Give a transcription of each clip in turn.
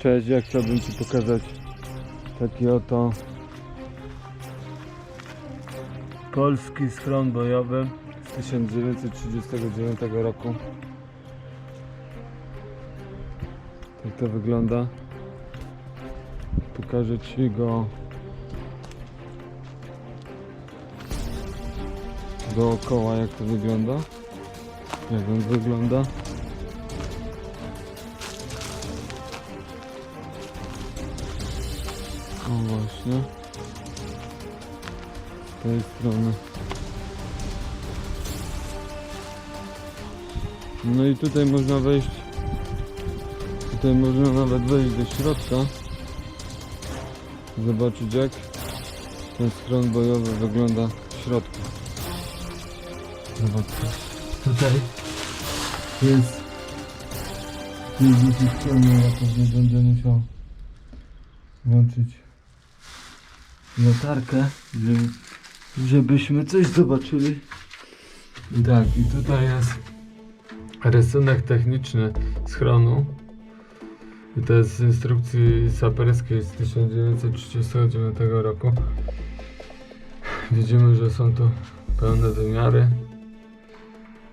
Cześć, ja chciałbym Ci pokazać taki oto polski schron bojowy z 1939 roku. Tak to wygląda. Pokażę Ci go dookoła jak to wygląda. Jak on wygląda. O właśnie. Z tej strony. No i tutaj można wejść. Tutaj można nawet wejść do środka. Zobaczyć jak ten schron bojowy wygląda w środku. Zobaczcie. Tutaj jest jest dosyć ciemno, ja pewnie będę musiał włączyć latarkę, żeby, żebyśmy coś zobaczyli. Tak, i tutaj jest rysunek techniczny schronu. I to jest z instrukcji saperskiej z 1939 roku. Widzimy, że są tu pełne wymiary.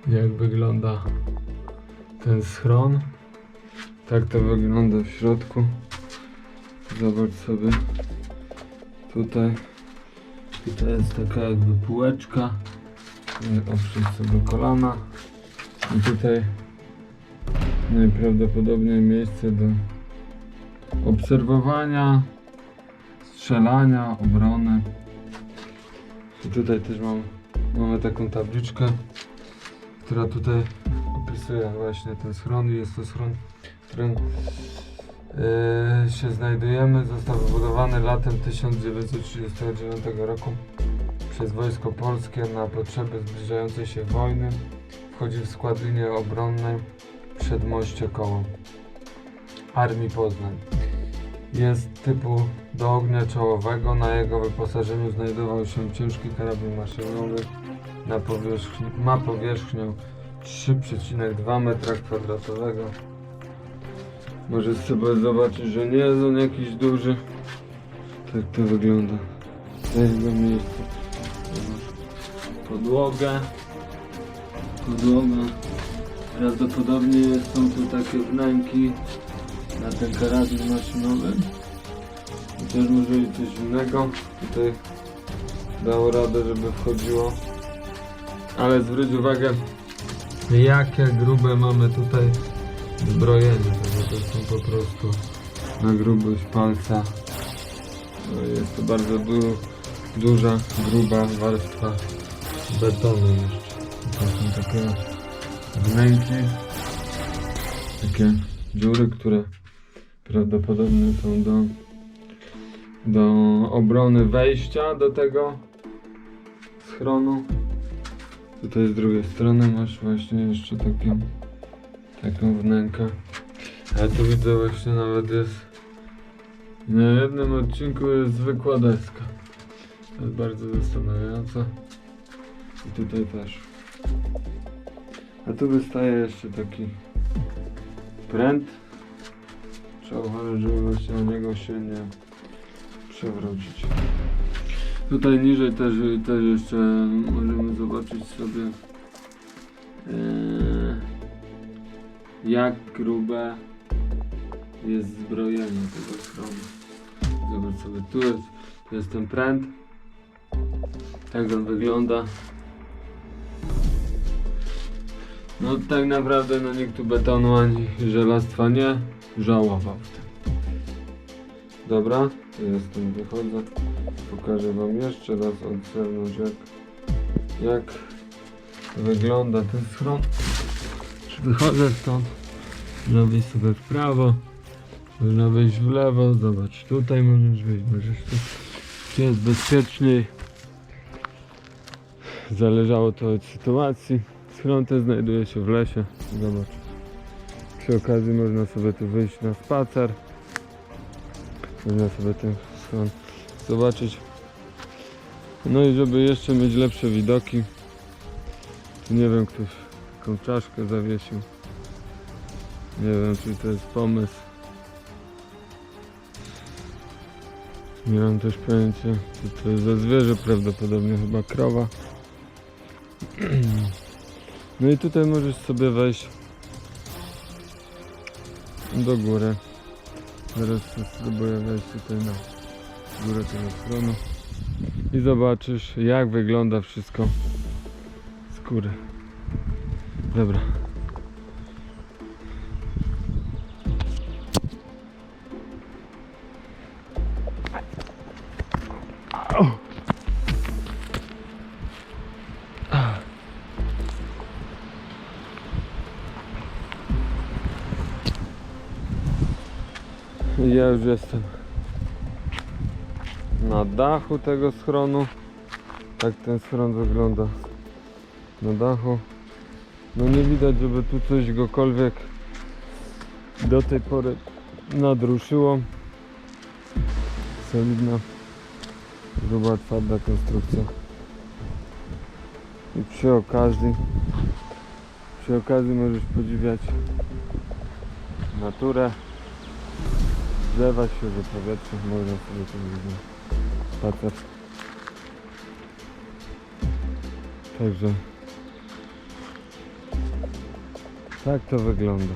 Jak wygląda ten schron. Tak to wygląda w środku. Zobacz sobie. Tutaj. Tutaj jest taka jakby półeczka. Oprzeć sobie kolana. I tutaj najprawdopodobniej miejsce do obserwowania, strzelania, obrony. I tutaj też mam, mamy taką tabliczkę, która tutaj opisuje właśnie ten schron. Jest to schron, w się znajdujemy. Został wybudowany latem 1939 roku przez Wojsko Polskie na potrzeby zbliżającej się wojny. Wchodzi w skład linii obronnej przedmoście koło Armii Poznań. Jest typu do ognia czołowego. Na jego wyposażeniu znajdował się ciężki karabin maszynowy. Na powierzchni, ma powierzchnię 3,2 m2. Możesz sobie zobaczyć, że nie jest on jakiś duży. Tak to wygląda. Jego miejsce. Podłogę. Podłoga. Prawdopodobnie są tu takie wnęki na ten karabin maszynowy. I też może i coś innego. Tutaj dało radę, żeby wchodziło. Ale zwróć uwagę, jakie grube mamy tutaj zbrojenie. To, są po prostu na grubość palca. Jest to bardzo du duża, gruba warstwa betonu jeszcze. To są takie wnęki, takie dziury, które prawdopodobnie są do, do obrony wejścia do tego schronu. Tutaj z drugiej strony masz właśnie jeszcze taką, taką wnękę. A tu widzę właśnie nawet jest na jednym odcinku jest zwykła deska. To jest bardzo zastanawiające. I tutaj też. A tu wystaje jeszcze taki pręt. Trzeba uważać, żeby właśnie na niego się nie przewrócić. Tutaj niżej też, też jeszcze możemy zobaczyć sobie eee, jak grube jest zbrojenie tego schronu. Zobacz sobie, tu jest, jest ten pręt. Jak on wygląda. No tak naprawdę no nikt tu betonu ani żelastwa nie żałował w tym. Dobra, to jestem, wychodzę. Pokażę wam jeszcze raz od zewnątrz jak, jak wygląda ten schron. Wychodzę stąd, wyjść sobie w prawo, można wyjść w lewo, zobacz tutaj możesz wyjść, możesz tu, jest bezpieczniej. Zależało to od sytuacji. Schron ten znajduje się w lesie. Zobacz. Przy okazji można sobie tu wyjść na spacer. Można sobie ten schron zobaczyć. No i żeby jeszcze mieć lepsze widoki. Tu nie wiem, ktoś taką czaszkę zawiesił. Nie wiem, czy to jest pomysł. Nie mam też pojęcia, co to jest za zwierzę, prawdopodobnie chyba krowa. No i tutaj możesz sobie wejść do góry. Zaraz spróbuję wejść tutaj na górę tego stronu i zobaczysz jak wygląda wszystko z góry. Dobra. Ja już jestem na dachu tego schronu. Tak ten schron wygląda na dachu. No nie widać, żeby tu coś gokolwiek do tej pory nadruszyło. Solidna, gruba, twarda konstrukcja. I przy okazji, przy okazji możesz podziwiać naturę, drzewa, świeże powietrze, można sobie tu spacer. Także tak to wygląda.